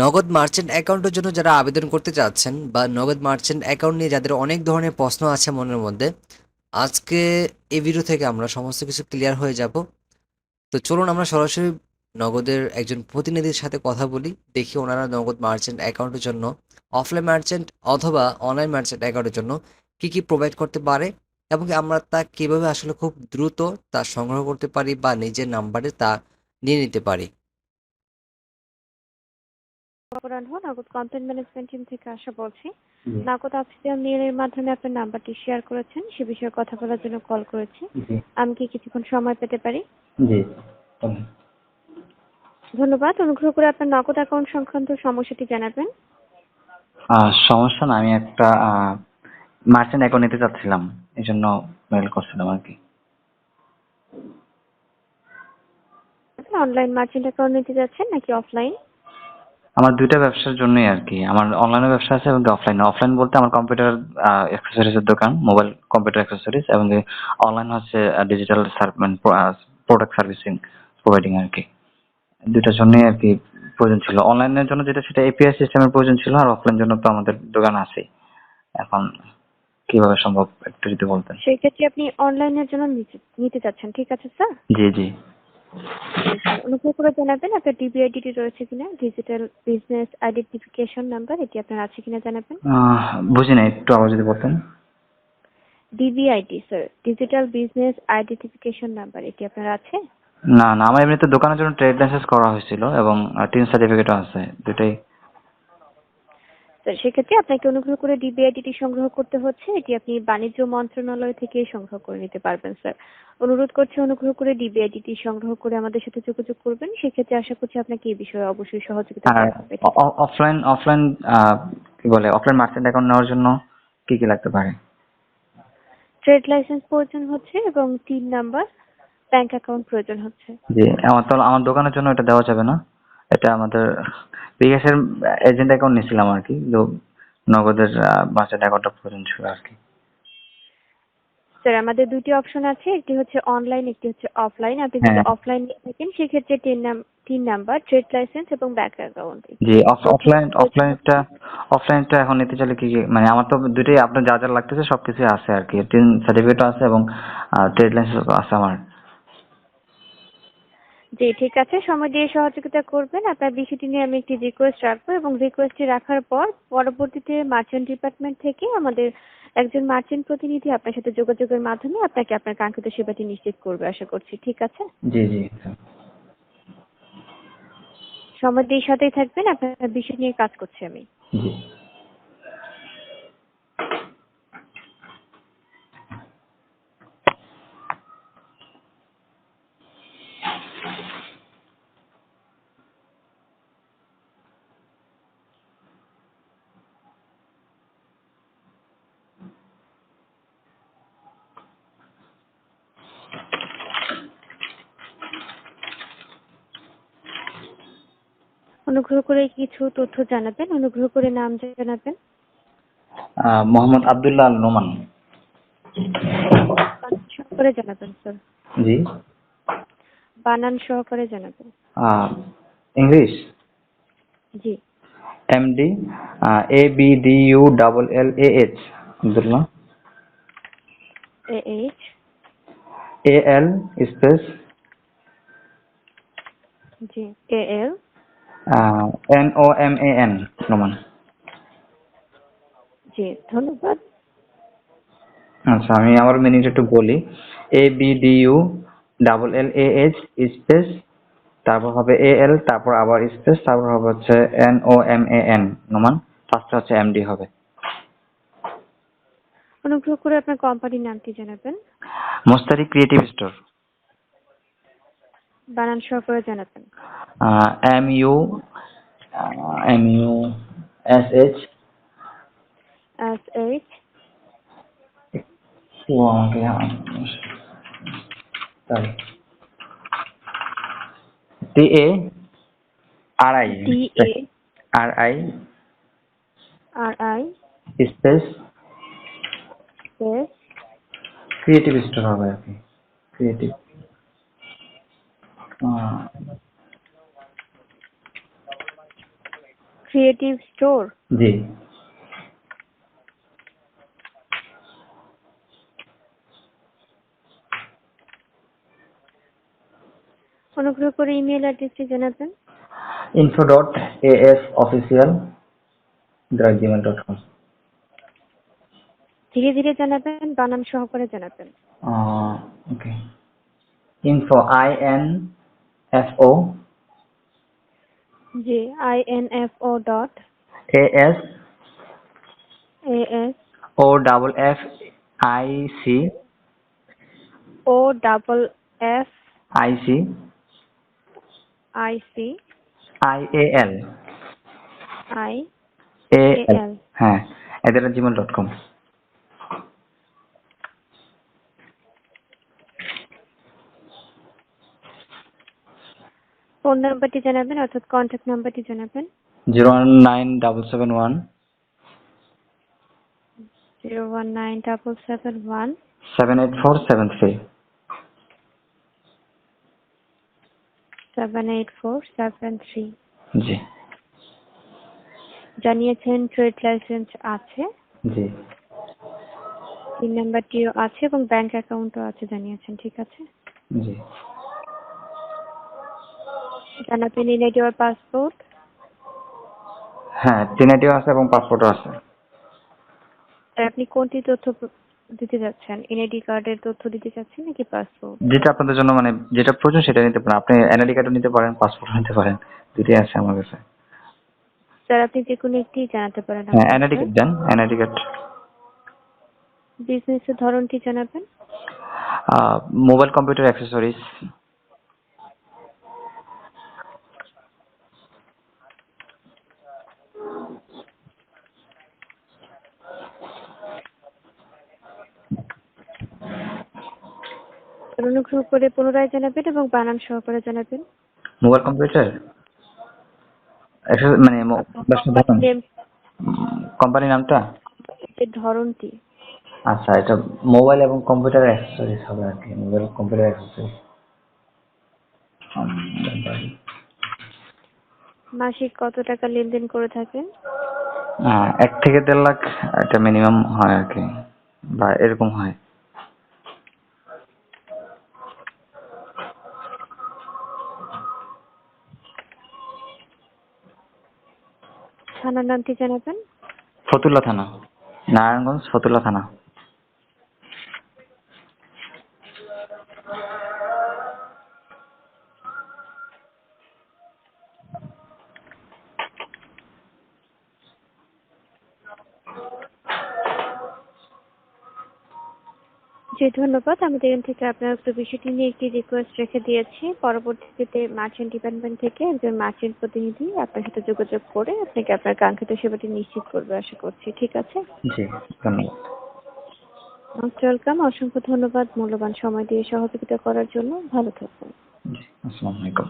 নগদ মার্চেন্ট অ্যাকাউন্টের জন্য যারা আবেদন করতে চাচ্ছেন বা নগদ মার্চেন্ট অ্যাকাউন্ট নিয়ে যাদের অনেক ধরনের প্রশ্ন আছে মনের মধ্যে, আজকে এই ভিডিও থেকে আমরা সমস্ত কিছু ক্লিয়ার হয়ে যাব। তো চলুন আমরা সরাসরি নগদের একজন প্রতিনিধির সাথে কথা বলি, দেখি ওনারা নগদ মার্চেন্ট অ্যাকাউন্টের জন্য অফলাইন মার্চেন্ট অথবা অনলাইন মার্চেন্ট অ্যাকাউন্টের জন্য কি কি প্রোভাইড করতে পারে এবং আমরা তা কীভাবে আসলে খুব দ্রুত তা সংগ্রহ করতে পারি বা নিজের নাম্বারে তা নিয়ে নিতে পারি। অপরাহ্ন নগদ কন্টেন্ট ম্যানেজমেন্ট টিম থেকে আশা বলছি। নগদ অফিসিয়াল মেইলের মাধ্যমে আপনার নাম্বারটি শেয়ার করেছেন সে বিষয়ে কথা বলার জন্য কল করেছি। আমি কি কিছুক্ষণ সময় পেতে পারি? জি ধন্যবাদ। অনুগ্রহ করে আপনার নগদ অ্যাকাউন্ট সংক্রান্ত সমস্যাটি জানাবেন। সমস্যা না আমি একটা মার্চেন্ট অ্যাকাউন্ট নিতে চাচ্ছিলাম এই জন্য মেল করছিলাম আর কি। অনলাইন মার্চেন্ট অ্যাকাউন্ট নিতে যাচ্ছেন নাকি অফলাইন আমার দুইটা ব্যবসার জন্যই আর কি আমার অনলাইনে ব্যবসা আছে এবং অফলাইন অফলাইন বলতে আমার কম্পিউটার অ্যাক্সেসরিজ এর দোকান মোবাইল কম্পিউটার অ্যাক্সেসরিজ এবং অনলাইন হচ্ছে ডিজিটাল প্রোডাক্ট সার্ভিসিং প্রোভাইডিং আর কি দুইটার জন্যই আর কি প্রয়োজন ছিল। অনলাইনের জন্য যেটা সেটা এপিআই সিস্টেমের প্রয়োজন ছিল আর অফলাইন জন্য তো আমাদের দোকান আছে এখন কীভাবে সম্ভব একটু যদি বলতেন। সেই ক্ষেত্রে আপনি অনলাইনের জন্য নিতে- যাচ্ছেন ঠিক আছে স্যার? জি জি। অনুগ্রহ করে জানাবেন আপনার ডিবিআইডিটি রয়েছে কিনা? ডিজিটাল বিজনেস আইডেন্টিফিকেশন নাম্বার এটি আপনার আছে কিনা জানাবেন? বুঝি না একটু আবার যদি বলতেন। DBID sir digital business identification number এটি আপনার আছে? না না আমার এমনিতে দোকানের জন্য ট্রেড লাইসেন্স করা হয়েছিল এবং টিন সার্টিফিকেটও আছে দুটাই সেক্ষেত্রে আপনাকে অনুগ্রহ করে ডিবিআইডিটি সংগ্রহ করতে হচ্ছে। এটি আপনি বাণিজ্য মন্ত্রণালয় থেকে সংগ্রহ করে নিতে পারবেন স্যার। অনুরোধ করছি অনুগ্রহ করে ডিবিআইডিটি সংগ্রহ করে আমাদের সাথে যোগাযোগ করবেন। সেক্ষেত্রে আশা করছি আপনাকে এই বিষয়ে অবশ্যই সহযোগিতা অফলাইন অফলাইন কি বলে অফলাইন মার্চেন্ট অ্যাকাউন্ট নেওয়ার জন্য কি কি লাগতে পারে? ট্রেড লাইসেন্স প্রয়োজন হচ্ছে এবং তিন নাম্বার ব্যাংক অ্যাকাউন্ট প্রয়োজন হচ্ছে। জি আমার তো আমার দোকানের জন্য এটা দেওয়া যাবে না। এটা আমাদের বিকাশের এজেন্ট অ্যাকাউন্ট নিয়েছিলাম আর কি তো নগদের মার্চেন্ট অ্যাকাউন্টটা প্রয়োজন ছিল আর কি। স্যার আমাদের দুটি অপশন আছে একটি হচ্ছে অনলাইন একটি হচ্ছে অফলাইন আপনি যদি হ্যাঁ। অফলাইন নিয়ে থাকেন সেক্ষেত্রে তিন নাম তিন নাম্বার ট্রেড লাইসেন্স এবং ব্যাংক অ্যাকাউন্ট জি অফলাইন অফলাইনটা অফলাইনটা এখন নিতে চাইলে কি মানে আমার তো দুটোই আপনার যা যা লাগতেছে সবকিছু আছে আর কি। টিন সার্টিফিকেটও আছে এবং ট্রেড লাইসেন্স আছে আমার। জি ঠিক আছে। সময় দিয়ে সহযোগিতা করবেন। আপনার বিষয়টি নিয়ে আমি একটি রিকোয়েস্ট রাখব এবং রিকোয়েস্টটি রাখার পর পরবর্তীতে মার্চেন্ট ডিপার্টমেন্ট থেকে আমাদের একজন মার্চেন্ট প্রতিনিধি আপনার সাথে যোগাযোগের মাধ্যমে আপনাকে আপনার কাঙ্ক্ষিত সেবাটি নিশ্চিত করবে আশা করছি। ঠিক আছে? জি জি সময় দিয়ে সাথেই থাকবেন। আপনার বিষয় নিয়ে কাজ করছি আমি। জি। অনুগ্রহ করে কিছু তথ্য জানাবেন অনুগ্রহ করে নাম জানাবেন। মোহাম্মদ আব্দুল্লাহ আল নোমান সহকারে জানাবেন স্যার। জি। বানান সহকারে জানাবেন। English? G. MD A B D U double L A H Abdullah. A H A L space G A L N O M A N Noman জি ধন্যবাদ। আচ্ছা আমি আমার মিনিট একটু বলি। A B D U double L A H space তারপর হবে এ এল তারপর আবার স্পেস তারপর হবে হচ্ছে N O M A N Noman ফার্স্টে হচ্ছে এমডি হবে। অনুগ্রহ করে আপনার কোম্পানির নামটি জানাবেন? Mostari creative store বানান সহকারে জানাবেন M U M U S H S H O আমাকে sorry T A R I D A R I R I space space creative store হবে আর কি ক্রিয়েটিভ ক্রিয়েটিভ স্টোর জি। অনুগ্রহ করে ইমেল অ্যাড্রেসটি জানাবেন। Info dot AS official Gmail dot com ধীরে ধীরে জানাবেন বানান সহকারে জানাবেন। Okay info I N F O G I N F O dot A S A S O double F I C O double F I C I C I A L I A L হ্যাঁ এদের Gmail dot কম phone নাম্বারটি জানাবেন অর্থাৎ contact নাম্বারটি জানাবেন। Zero nine double seven one zero one nine double seven one seven eight four seven three seven eight four seven three জি। জানিয়েছেন trade licence আছে। জি। Pin নাম্বারটিও আছে এবং ব্যাংক অ্যাকাউন্টও আছে জানিয়েছেন ঠিক আছে? জি। জানাবেন ইনআইডি ওর পাসপোর্ট হ্যাঁ টিনেটিও আছে এবং পাসপোর্টও আছে। আর আপনি কোনটি তথ্য দিতে যাচ্ছেন এনআইডি কার্ডের তথ্য দিতে চাচ্ছেন নাকি পাসপোর্ট যেটা আপনাদের জন্য মানে যেটা প্রয়োজন সেটা নিতে পারেন। আপনি এনআইডি কার্ডও নিতে পারেন পাসপোর্টও নিতে পারেন। দুটোই আছে আমার কাছে। স্যার আপনি যে কোনো একটি জানাতে পারেন হ্যাঁ এনআইডি কার্ড দেন এনআইডি কার্ড। বিজনেসের ধরনটি জানাবেন? মোবাইল কম্পিউটার অ্যাক্সেসরিজ স্যার, অনুগ্রহ করে পুনরায় জানাবেন এবং বানান সহকারে জানাবেন। Mobile computer? মানে কোম্পানির নামটা? এর ধরনটি। আচ্ছা এটা মোবাইল এবং কম্পিউটার অ্যাক্সেসরিজ হবে আর কি মোবাইল কম্পিউটার অ্যাক্সেসরিজ মাসিক কত টাকা লেনদেন করে থাকেন? এক থেকে দেড় লাখ এটা মিনিমাম হয় আর কি বা এরকম হয়। থানার নাম নামটি জানাবেন? ফতুল্লা থানা। নারায়ণগঞ্জ ফতুল্লা থানা। জি ধন্যবাদ। আমাদের এখান থেকে আপনার একটু বিষয়টি নিয়ে একটি রিকোয়েস্ট রেখে দিয়েছি। পরবর্তীতে মার্চেন্ট ডিপার্টমেন্ট থেকে একজন মার্চেন্ট প্রতিনিধি আপনার সাথে যোগাযোগ করে আপনাকে আপনার কাঙ্ক্ষিত সেবাটি নিশ্চিত করবে আশা করছি। ঠিক আছে? জি ধন্যবাদ। মোস্ট ওয়েলকাম অসংখ্য ধন্যবাদ মূল্যবান সময় দিয়ে সহযোগিতা করার জন্য। ভালো থাকবেন। জি আসসালামু আলাইকুম।